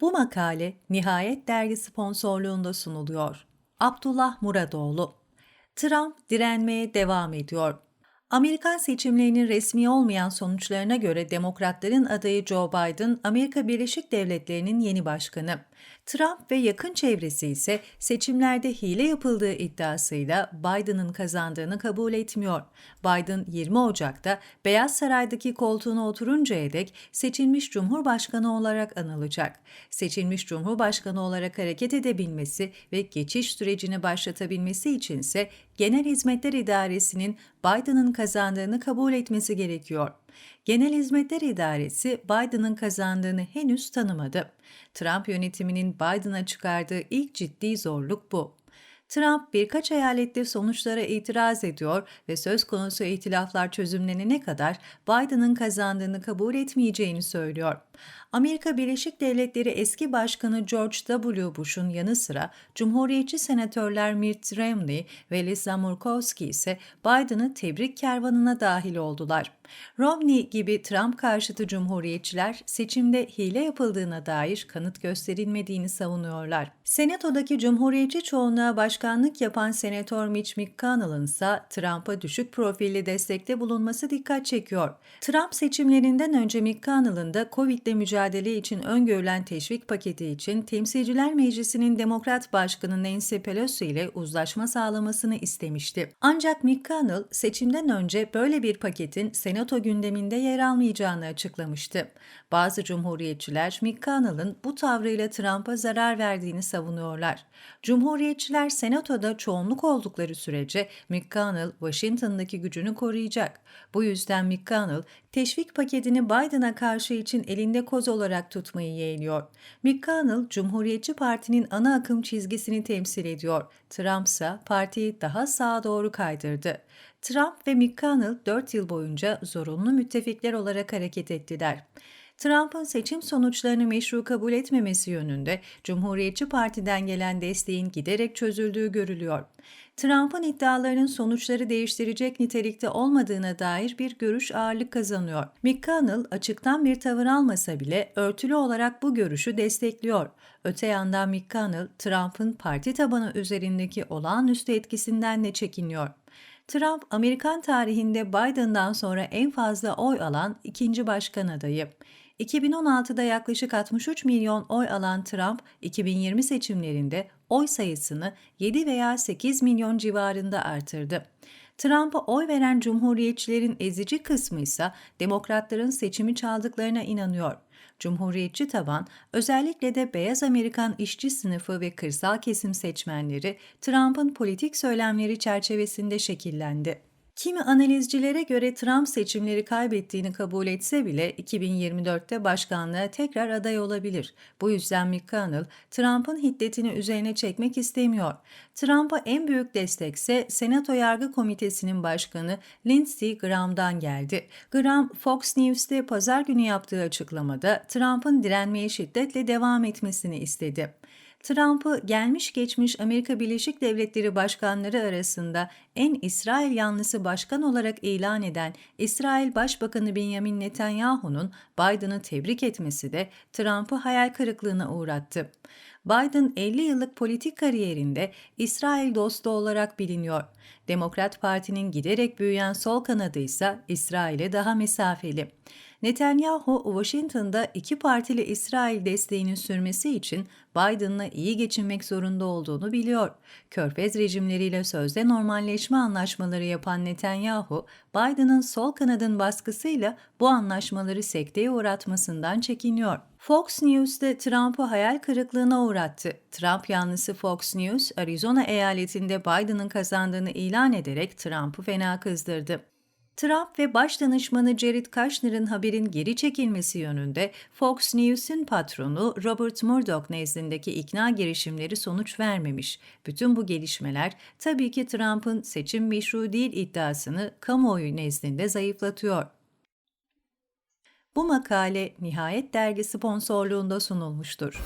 Bu makale Nihayet Dergi sponsorluğunda sunuluyor. Abdullah Muradoğlu Trump direnmeye devam ediyor. Amerikan seçimlerinin resmi olmayan sonuçlarına göre Demokratların adayı Joe Biden, Amerika Birleşik Devletleri'nin yeni başkanı. Trump ve yakın çevresi ise seçimlerde hile yapıldığı iddiasıyla Biden'ın kazandığını kabul etmiyor. Biden 20 Ocak'ta Beyaz Saray'daki koltuğuna oturuncaya dek seçilmiş Cumhurbaşkanı olarak anılacak. Seçilmiş Cumhurbaşkanı olarak hareket edebilmesi ve geçiş sürecini başlatabilmesi içinse Genel Hizmetler İdaresi'nin Biden'ın kazandığını kabul etmesi gerekiyor. Genel Hizmetler İdaresi Biden'ın kazandığını henüz tanımadı. Trump yönetiminin Biden'a çıkardığı ilk ciddi zorluk bu. Trump birkaç eyalette sonuçlara itiraz ediyor ve söz konusu ihtilaflar çözümlenene kadar Biden'ın kazandığını kabul etmeyeceğini söylüyor. Amerika Birleşik Devletleri eski başkanı George W. Bush'un yanı sıra Cumhuriyetçi senatörler Mitt Romney ve Lisa Murkowski ise Biden'ı tebrik kervanına dahil oldular. Romney gibi Trump karşıtı cumhuriyetçiler seçimde hile yapıldığına dair kanıt gösterilmediğini savunuyorlar. Senato'daki cumhuriyetçi çoğunluğa başkanlık yapan Senatör Mitch McConnell'ın ise Trump'a düşük profilli destekte bulunması dikkat çekiyor. Trump seçimlerinden önce McConnell'ın da Covid'le mücadele için öngörülen teşvik paketi için Temsilciler Meclisi'nin Demokrat Başkanı Nancy Pelosi ile uzlaşma sağlamasını istemişti. Ancak McConnell seçimden önce böyle bir paketin Senato gündeminde yer almayacağını açıklamıştı. Bazı cumhuriyetçiler McConnell'ın bu tavrıyla Trump'a zarar verdiğini savunuyorlar. Cumhuriyetçiler Senato'da çoğunluk oldukları sürece McConnell Washington'daki gücünü koruyacak. Bu yüzden McConnell teşvik paketini Biden'a karşı için elinde koz olarak tutmayı yeğliyor. McConnell, Cumhuriyetçi Parti'nin ana akım çizgisini temsil ediyor. Trump ise partiyi daha sağa doğru kaydırdı. Trump ve McConnell 4 yıl boyunca zorunlu müttefikler olarak hareket ettiler. Trump'ın seçim sonuçlarını meşru kabul etmemesi yönünde Cumhuriyetçi Parti'den gelen desteğin giderek çözüldüğü görülüyor. Trump'ın iddialarının sonuçları değiştirecek nitelikte olmadığına dair bir görüş ağırlık kazanıyor. McConnell açıktan bir tavır almasa bile örtülü olarak bu görüşü destekliyor. Öte yandan McConnell, Trump'ın parti tabanı üzerindeki olağanüstü etkisinden de çekiniyor. Trump, Amerikan tarihinde Biden'dan sonra en fazla oy alan ikinci başkan adayı. 2016'da yaklaşık 63 milyon oy alan Trump, 2020 seçimlerinde oy sayısını 7 veya 8 milyon civarında artırdı. Trump'a oy veren cumhuriyetçilerin ezici kısmı ise demokratların seçimi çaldıklarına inanıyor. Cumhuriyetçi taban, özellikle de beyaz Amerikan işçi sınıfı ve kırsal kesim seçmenleri Trump'ın politik söylemleri çerçevesinde şekillendi. Kimi analizcilere göre Trump seçimleri kaybettiğini kabul etse bile 2024'te başkanlığa tekrar aday olabilir. Bu yüzden McConnell, Trump'ın hiddetini üzerine çekmek istemiyor. Trump'a en büyük destekse Senato Yargı Komitesi'nin başkanı Lindsey Graham'dan geldi. Graham, Fox News'te pazar günü yaptığı açıklamada Trump'ın direnmeye şiddetle devam etmesini istedi. Trump'ı gelmiş geçmiş Amerika Birleşik Devletleri başkanları arasında en İsrail yanlısı başkan olarak ilan eden İsrail Başbakanı Benjamin Netanyahu'nun Biden'ı tebrik etmesi de Trump'ı hayal kırıklığına uğrattı. Biden 50 yıllık politik kariyerinde İsrail dostu olarak biliniyor. Demokrat Parti'nin giderek büyüyen sol kanadı ise İsrail'e daha mesafeli. Netanyahu, Washington'da iki partili İsrail desteğinin sürmesi için Biden'la iyi geçinmek zorunda olduğunu biliyor. Körfez rejimleriyle sözde normalleşme anlaşmaları yapan Netanyahu, Biden'ın sol kanadın baskısıyla bu anlaşmaları sekteye uğratmasından çekiniyor. Fox News'te Trump'ı hayal kırıklığına uğrattı. Trump yanlısı Fox News, Arizona eyaletinde Biden'ın kazandığını ilan ederek Trump'ı fena kızdırdı. Trump ve baş danışmanı Jared Kushner'ın haberin geri çekilmesi yönünde Fox News'un patronu Robert Murdoch nezdindeki ikna girişimleri sonuç vermemiş. Bütün bu gelişmeler tabii ki Trump'ın seçim meşru değil iddiasını kamuoyu nezdinde zayıflatıyor. Bu makale Nihayet Dergi sponsorluğunda sunulmuştur.